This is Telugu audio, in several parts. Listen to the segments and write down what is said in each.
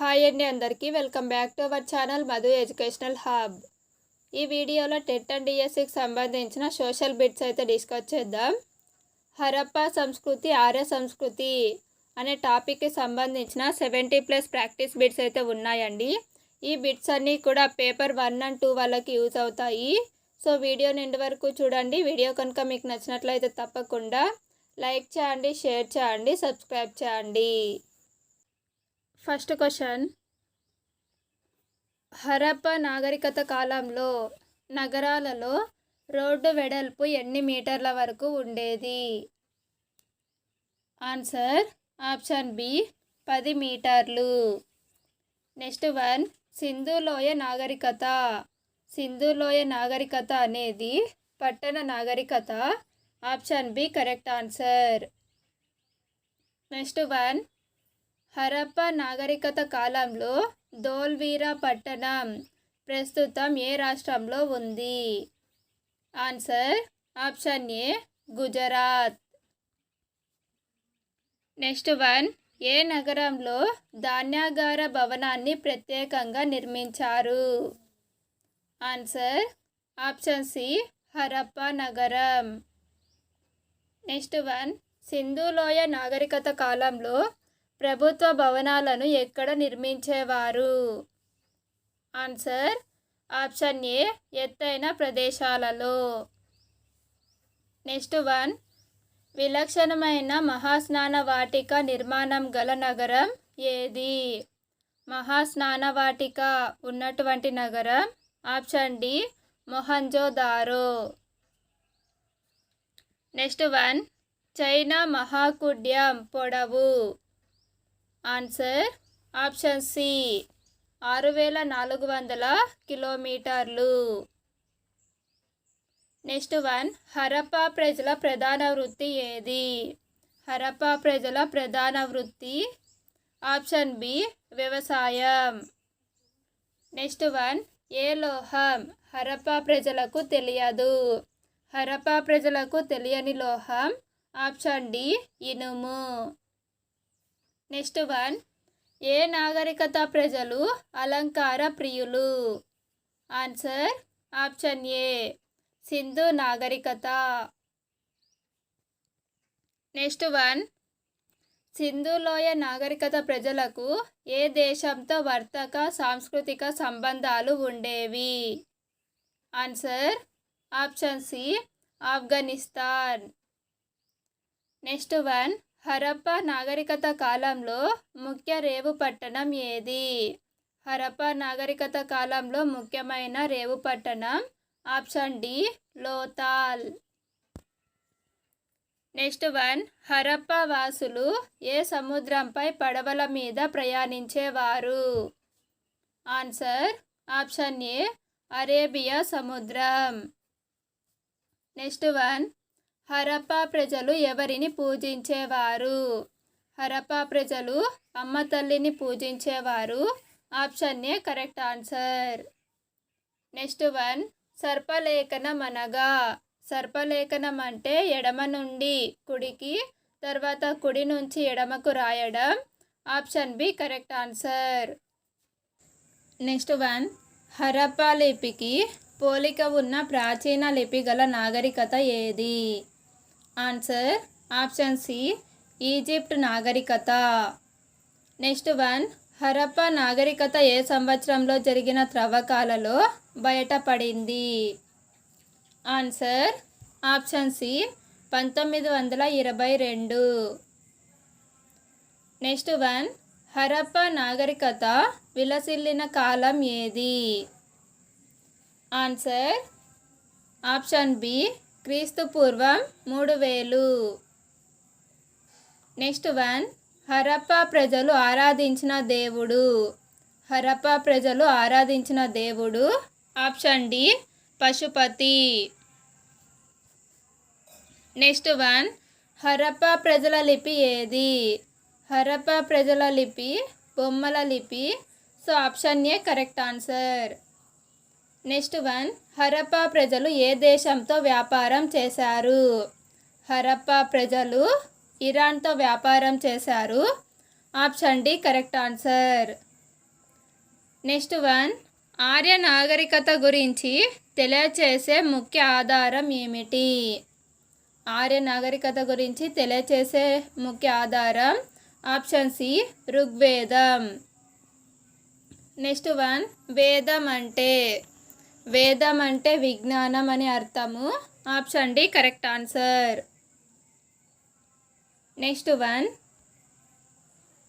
హాయ్ అండి అందరికీ. Welcome back to our channel Madhu educational hub. ఈ వీడియోలో టెట్ అండ్ డిఎస్సికి సంబంధించిన సోషల్ బిట్స్ అయితే డిస్కస్ చేద్దాం. హరప్పా సంస్కృతి ఆర్య సంస్కృతి అనే టాపిక్కి సంబంధించిన సెవెంటీ ప్లస్ ప్రాక్టీస్ బిట్స్ అయితే ఉన్నాయండి. ఈ బిట్స్ అన్నీ కూడా పేపర్ వన్ అండ్ టూ వాళ్ళకి యూజ్ అవుతాయి. సో వీడియో నిండి వరకు చూడండి. వీడియో కనుక మీకు నచ్చినట్లయితే తప్పకుండా లైక్ చేయండి షేర్ చేయండి సబ్స్క్రైబ్ చేయండి. First question. హరప్ప నాగరికత కాలంలో నగరాలలో రోడ్డు వెడల్పు ఎన్ని మీటర్ల వరకు ఉండేది? ఆన్సర్ ఆప్షన్ బి పది మీటర్లు. నెక్స్ట్ వన్ సింధులోయ నాగరికత. సింధులోయ నాగరికత అనేది పట్టణ నాగరికత. Option B correct answer. Next one Harappa నాగరికత కాలంలో ధోల్వీరా పట్టణం ప్రస్తుతం ఏ రాష్ట్రంలో ఉంది? Answer option A Gujarat. Next one ఏ నగరంలో ధాన్యాగార భవనాన్ని ప్రత్యేకంగా నిర్మించారు? ఆన్సర్ ఆప్షన్ సి హరప్ప నగరం. నెక్స్ట్ వన్ సింధులోయ నాగరికత కాలంలో ప్రభుత్వ భవనాలను ఎక్కడ నిర్మించేవారు? ఆన్సర్ ఆప్షన్ ఏ ఎత్తైన ప్రదేశాలలో. నెక్స్ట్ వన్ విలక్షణమైన మహాస్నాన వాటిక నిర్మాణం గల నగరం ఏది? మహాస్నాన వాటిక ఉన్నటువంటి నగరం option D Mohenjodaro. Next one China మహాకుడ్యం పొడవు. Answer option C. ఆరు వేల నాలుగు వందల కిలోమీటర్లు. నెక్స్ట్ వన్ హరప్పా ప్రజల ప్రధాన వృత్తి ఏది? హరప్పా ప్రజల ప్రధాన వృత్తి ఆప్షన్ బి వ్యవసాయం. నెక్స్ట్ వన్ ఏ లోహం హరప్పా ప్రజలకు తెలియదు? హరప్పా ప్రజలకు తెలియని లోహం ఆప్షన్ డి ఇనుము. Next one. ఏ నాగరికత ప్రజలు అలంకార ప్రియులు? Answer option A. సింధు నాగరికత. Next one. సింధులోయ నాగరికత ప్రజలకు ఏ దేశంతో వర్తక సాంస్కృతిక సంబంధాలు ఉండేవి? Answer option C Afghanistan. Next one. Harappa నాగరికత కాలంలో ముఖ్య రేవు పట్టణం ఏది? హరప్ప నాగరికత కాలంలో ముఖ్యమైన రేవు పట్టణం option D Lothal. Next one Harappa వాసులు ఏ సముద్రంపై పడవల మీద ప్రయాణించేవారు? ఆన్సర్ ఆప్షన్ ఏ అరేబియా సముద్రం. నెక్స్ట్ వన్ హరప్ప ప్రజలు ఎవరిని పూజించేవారు? హరప్ప ప్రజలు అమ్మ తల్లిని పూజించేవారు? Option A correct answer. Next one సర్పలేఖనం అనగా సర్పలేఖనం అంటే ఎడమ నుండి కుడికి తర్వాత కుడి నుంచి ఎడమకు రాయడం. Option B correct answer. Next one Harappa లిపికి పోలిక ఉన్న ప్రాచీన లిపి గల నాగరికత ఏది? ఆన్సర్ ఆప్షన్ సి ఈజిప్ట్ నాగరికత. నెక్స్ట్ వన్ హరప్ప నాగరికత ఏ సంవత్సరంలో జరిగిన త్రవ్వకాలలో బయటపడింది? ఆన్సర్ ఆప్షన్ సి పంతొమ్మిది వందల ఇరవై రెండు. నెక్స్ట్ వన్ హరప్ప నాగరికత విలసిల్లిన కాలం ఏది? ఆన్సర్ ఆప్షన్ బి క్రీస్తు పూర్వం మూడు వేలు. నెక్స్ట్ వన్ హరప్ప ప్రజలు ఆరాధించిన దేవుడు. హరప్ప ప్రజలు ఆరాధించిన దేవుడు. Option D Pashupati. Next one Harappa ప్రజల లిపి ఏది? హరప్ప ప్రజల లిపి బొమ్మల లిపి. So option A correct answer. Next one Harappa ప్రజలు ఏ దేశంతో వ్యాపారం చేశారు? హరప్పా ప్రజలు ఇరాన్తో వ్యాపారం చేశారు. Option D correct answer. Next one Arya నాగరికత గురించి తెలియచేసే ముఖ్య ఆధారం ఏమిటి? ఆర్య నాగరికత గురించి తెలియచేసే ముఖ్య ఆధారం ఆప్షన్ సి ఋగ్వేదం. నెక్స్ట్ వన్ వేదం అంటే వేదం అంటే విజ్ఞానం అని అర్థము. Option D correct answer. Next one.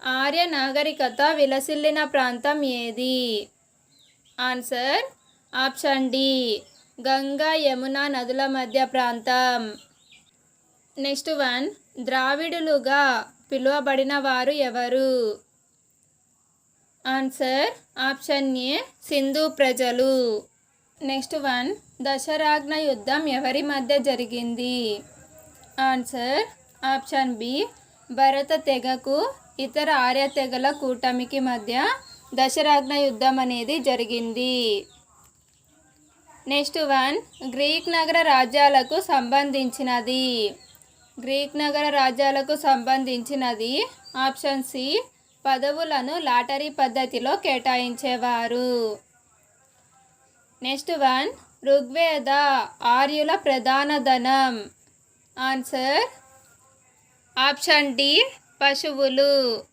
Arya నాగరికత విలసిల్లిన ప్రాంతం ఏది? Answer option D Ganga Yamuna నదుల మధ్య ప్రాంతం. Next one. ద్రావిడులుగా పిలువబడిన వారు ఎవరు? ఆన్సర్ ఆప్షన్ ఏ సింధు ప్రజలు. నెక్స్ట్ వన్ దశరాగ్న యుద్ధం ఎవరి మధ్య జరిగింది? ఆన్సర్ ఆప్షన్ బి భరత తెగకు ఇతర ఆర్య తెగల కూటమికి మధ్య దశరాగ్న యుద్ధం అనేది జరిగింది. నెక్స్ట్ వన్ గ్రీక్ నగర రాజ్యాలకు సంబంధించినది. గ్రీక్ నగర రాజ్యాలకు సంబంధించినది. ఆప్షన్ సి పదవులను లాటరీ పద్ధతిలో కేటాయించేవారు. నెక్స్ట్ వన్ ఋగ్వేద ఆర్యుల ప్రధాన ధనం. ఆన్సర్ ఆప్షన్ డి పశువులు.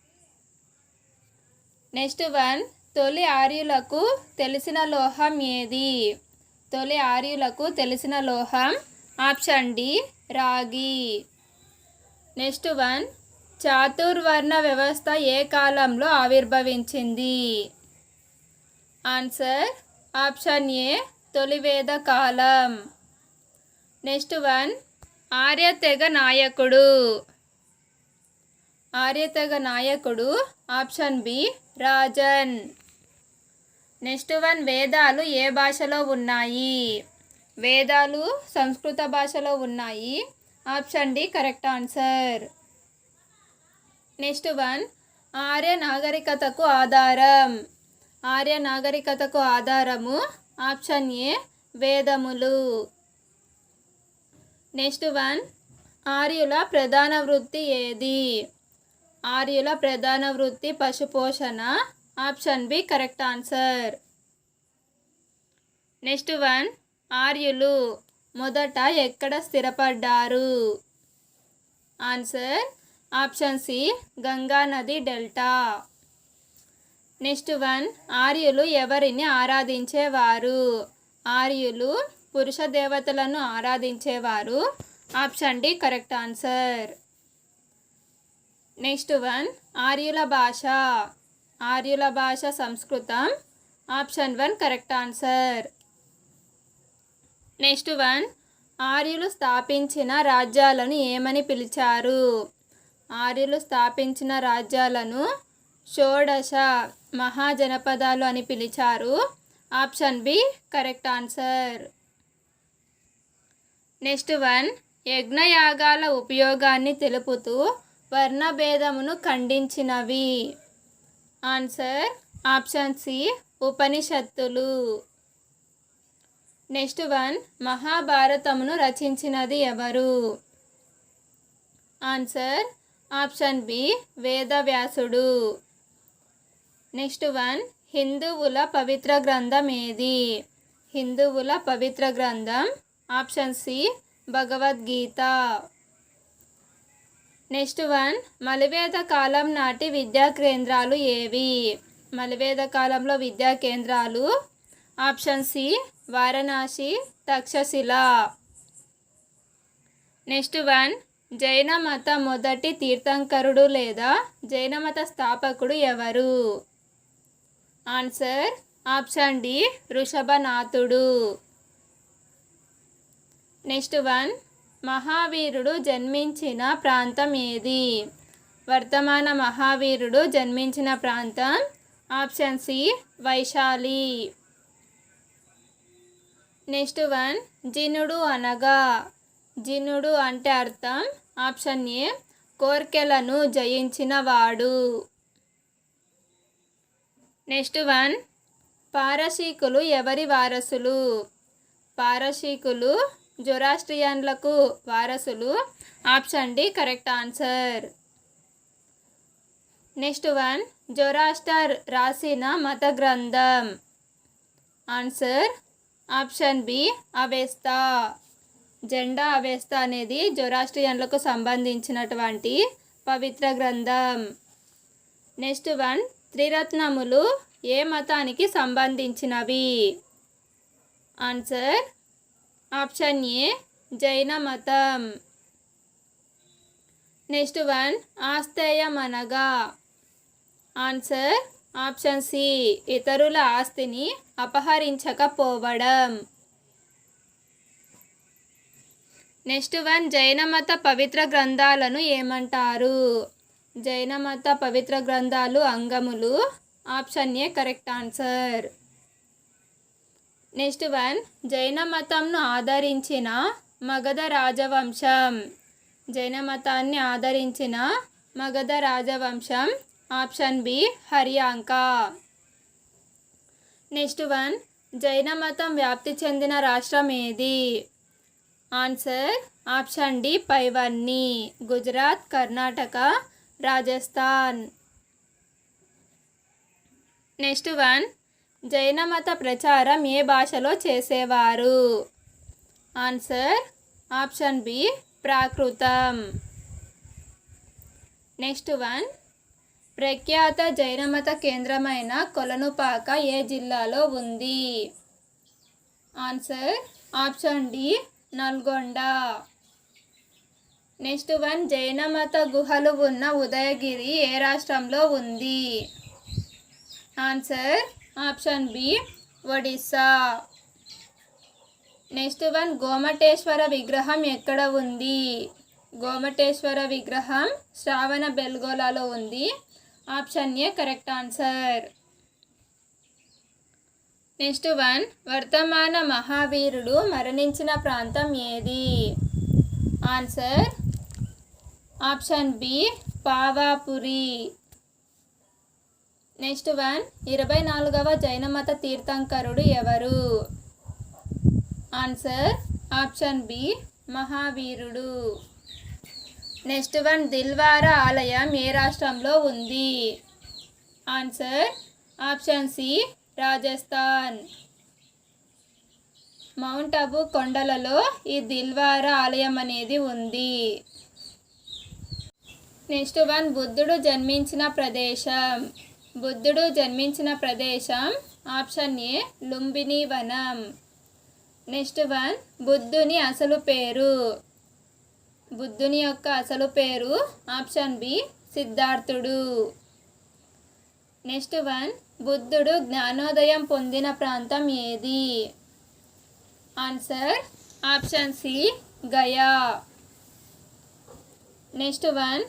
నెక్స్ట్ వన్ తొలి ఆర్యులకు తెలిసిన లోహం ఏది? తొలి ఆర్యులకు తెలిసిన లోహం ఆప్షన్ డి రాగి. నెక్స్ట్ వన్ చాతుర్వర్ణ వ్యవస్థ ఏ కాలంలో ఆవిర్భవించింది? ఆన్సర్ ఆప్షన్ ఏ తొలివేద కాలం. నెక్స్ట్ వన్ ఆర్యతెగ నాయకుడు. ఆర్యతెగ నాయకుడు ఆప్షన్ బి రాజన్. నెక్స్ట్ వన్ వేదాలు ఏ భాషలో ఉన్నాయి? వేదాలు సంస్కృత భాషలో ఉన్నాయి. Option D correct answer. Next one Arya నాగరికతకు ఆధారం. ఆర్య నాగరికతకు ఆధారము ఆప్షన్ ఏ వేదములు. నెక్స్ట్ వన్ ఆర్యుల ప్రధాన వృత్తి ఏది? ఆర్యుల ప్రధాన వృత్తి పశుపోషణ option B correct answer. Next one ఆర్యులు మొదట ఎక్కడ స్థిరపడ్డారు? ఆన్సర్ ఆప్షన్ సి గంగా నది డెల్టా. నెక్స్ట్ వన్ ఆర్యులు ఎవరిని ఆరాధించేవారు? ఆర్యులు పురుష దేవతలను ఆరాధించేవారు? Option D correct answer. Next one ఆర్యుల భాష. ఆర్యుల భాష సంస్కృతం. Option one correct answer. Next one ఆర్యులు స్థాపించిన రాజ్యాలను ఏమని పిలిచారు? ఆర్యులు స్థాపించిన రాజ్యాలను షోడశ మహాజనపదాలు అని పిలిచారు. Option B correct answer. Next one యజ్ఞయాగాల ఉపయోగాన్ని తెలుపుతూ వర్ణభేదమును ఖండించినవి. ఆన్సర్ ఆప్షన్ సి ఉపనిషత్తులు. నెక్స్ట్ వన్ మహాభారతమును రచించినది ఎవరు? ఆన్సర్ ఆప్షన్ బి వేదవ్యాసుడు. నెక్స్ట్ వన్ హిందువుల పవిత్ర గ్రంథం ఏది? హిందువుల పవిత్ర గ్రంథం option C Bhagavadgita. Next one మలివేద కాలం నాటి విద్యా కేంద్రాలు ఏవి? మలివేద కాలంలో విద్యా కేంద్రాలు option C Varanasi Takshashila. Next one Jaina మత మొదటి తీర్థంకరుడు లేదా జైన మత స్థాపకుడు ఎవరు? Answer option D వృషభనాథుడు. Next one మహావీరుడు జన్మించిన ప్రాంతం ఏది? వర్తమాన మహావీరుడు జన్మించిన ప్రాంతం? Option C Vaishali. Next one జినుడు అనగా. జినుడు అంటే అర్థం ఆప్షన్ ఏ కోర్కెలను జయించిన వాడు నెక్స్ట్ వన్. పారసీకులు ఎవరి వారసులు? పారసీకులు జొరాస్ట్రియన్లకు వారసులు? Option D correct answer. Next one Zoroaster రాసిన మత గ్రంథం ఆన్సర్ ఆప్షన్ బి అవేస్తా. జెండా అవేస్తా అనేది జొరాస్ట్రియన్లకు సంబంధించినటువంటి పవిత్ర గ్రంథం. నెక్స్ట్ వన్ త్రిరత్నములు ఏ మతానికి సంబంధించినవి? ఆన్సర్ ఆప్షన్ ఏ జైన మతం. నెక్స్ట్ వన్ ఆస్తేయం అనగా ఆన్సర్ ఆప్షన్ సి ఇతరుల ఆస్తిని అపహరించకపోవడం. నెక్స్ట్ వన్ జైన మత పవిత్ర గ్రంథాలను ఏమంటారు? జైన మత పవిత్ర గ్రంథాలు అంగములు. Option A correct answer. Next one Jaina మతంను ఆదరించిన మగధ రాజవంశం. జైన మతాన్ని ఆదరించిన మగధ రాజవంశం. Option B Haryanka. Next one Jaina మతం వ్యాప్తి చెందిన రాష్ట్రం ఏది? ఆన్సర్ ఆప్షన్ డి పైవన్నీ. గుజరాత్ కర్ణాటక రాజస్థాన్. Next one. జైన మత ప్రచారం ఏ భాషలో చేసేవారు? ఆన్సర్ ఆప్షన్ బి ప్రాకృతం. Next one. ప్రఖ్యాత జైన మత కేంద్రమైన కొలనుపాక ఏ జిల్లాలో ఉంది? Answer option D Nalgonda. Next one Jaina మత గుహలు ఉన్న ఉదయగిరి ఏ రాష్ట్రంలో ఉంది? Answer option B Odisha. Next one Gomateshwara విగ్రహం ఎక్కడ ఉంది? గోమటేశ్వర విగ్రహం శ్రావణ బెల్గోలాలో ఉంది. Option A correct answer. Next one వర్తమాన మహావీరుడు మరణించిన ప్రాంతం ఏది? Answer option B Pavapuri next one ఇరవై నాలుగవ జైన మత తీర్థంకరుడు ఎవరు? ఆన్సర్ ఆప్షన్ బి మహావీరుడు. నెక్స్ట్ వన్ దిల్వారా ఆలయం ఏ రాష్ట్రంలో ఉంది? Answer option C Rajasthan. Mount Abu కొండలలో ఈ దిల్వారా ఆలయం అనేది ఉంది. నెక్స్ట్ వన్ బుద్ధుడు జన్మించిన ప్రదేశం. బుద్ధుడు జన్మించిన ప్రదేశం ఆప్షన్ ఏ లుంబిని వనం. నెక్స్ట్ వన్ బుద్ధుని అసలు పేరు. బుద్ధుని యొక్క అసలు పేరు ఆప్షన్ బి సిద్ధార్థుడు. నెక్స్ట్ వన్ బుద్ధుడు జ్ఞానోదయం పొందిన ప్రాంతం ఏది? Answer option C Gaya. Next one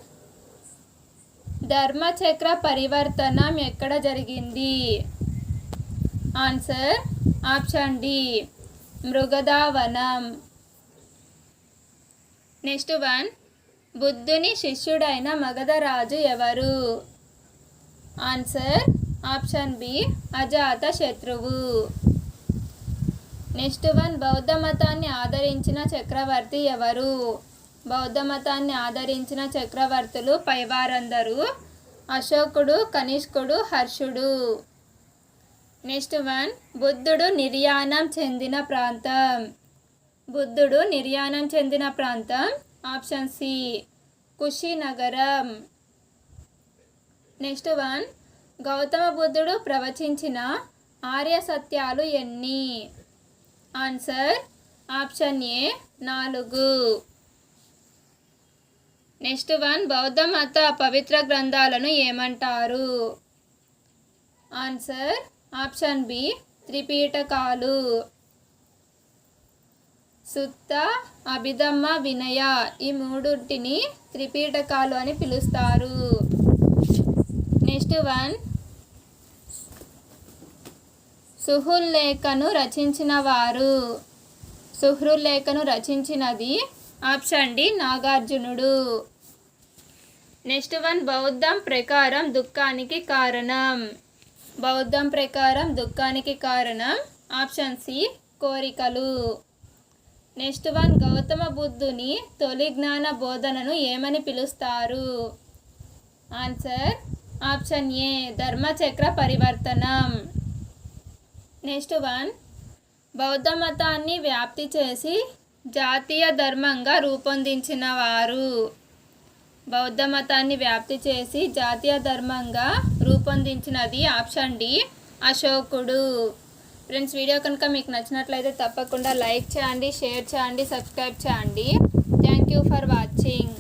ధర్మచక్ర పరివర్తనం ఎక్కడ జరిగింది? ఆన్సర్ ఆప్షన్ డి మృగదావనం. నెక్స్ట్ వన్ బుద్ధుని శిష్యుడైన మగధరాజు ఎవరు? ఆన్సర్ ఆప్షన్ బి అజాత శత్రువు. నెక్స్ట్ వన్ బౌద్ధ మతాన్ని ఆదరించిన చక్రవర్తి ఎవరు? బౌద్ధ మతాన్ని ఆదరించిన చక్రవర్తులు పైవారందరూ అశోకుడు కనిష్కుడు హర్షుడు. నెక్స్ట్ వన్ బుద్ధుడు నిర్యాణం చెందిన ప్రాంతం. బుద్ధుడు నిర్యాణం చెందిన ప్రాంతం ఆప్షన్ సి కుషినగరం. నెక్స్ట్ వన్ గౌతమ బుద్ధుడు ప్రవచించిన ఆర్య సత్యాలు ఎన్ని? ఆన్సర్ ఆప్షన్ ఏ నాలుగు. నెక్స్ట్ వన్ బౌద్ధ మత పవిత్ర గ్రంథాలను ఏమంటారు? ఆన్సర్ ఆప్షన్ బి త్రిపీఠకాలు. సుత్త అభిధమ్మ వినయ ఈ మూడుటిని త్రిపీఠకాలు అని పిలుస్తారు. నెక్స్ట్ వన్ సుహుల్లేఖను రచించిన వారు సుహృల్లేఖను రచించినది ఆప్షన్ డి నాగార్జునుడు. నెక్స్ట్ వన్ బౌద్ధం ప్రకారం దుఃఖానికి కారణం. బౌద్ధం ప్రకారం దుఃఖానికి కారణం. ఆప్షన్ సి కోరికలు. నెక్స్ట్ వన్ గౌతమ బుద్ధుని తొలి జ్ఞాన బోధనను ఏమని పిలుస్తారు? ఆన్సర్ ఆప్షన్ ఏ ధర్మచక్ర పరివర్తనం. నెక్స్ట్ వన్ బౌద్ధ మతాన్ని వ్యాప్తి చేసి జాతీయ ధర్మంగా రూపొందించిన వారు. బౌద్ధ మతాన్ని వ్యాప్తి చేసి జాతీయ ధర్మంగా రూపొందించినది ఆప్షన్ డి అశోకుడు. ఫ్రెండ్స్ వీడియో కనుక మీకు నచ్చినట్లయితే తప్పకుండా లైక్ చేయండి షేర్ చేయండి సబ్స్క్రైబ్ చేయండి. Thank you for watching.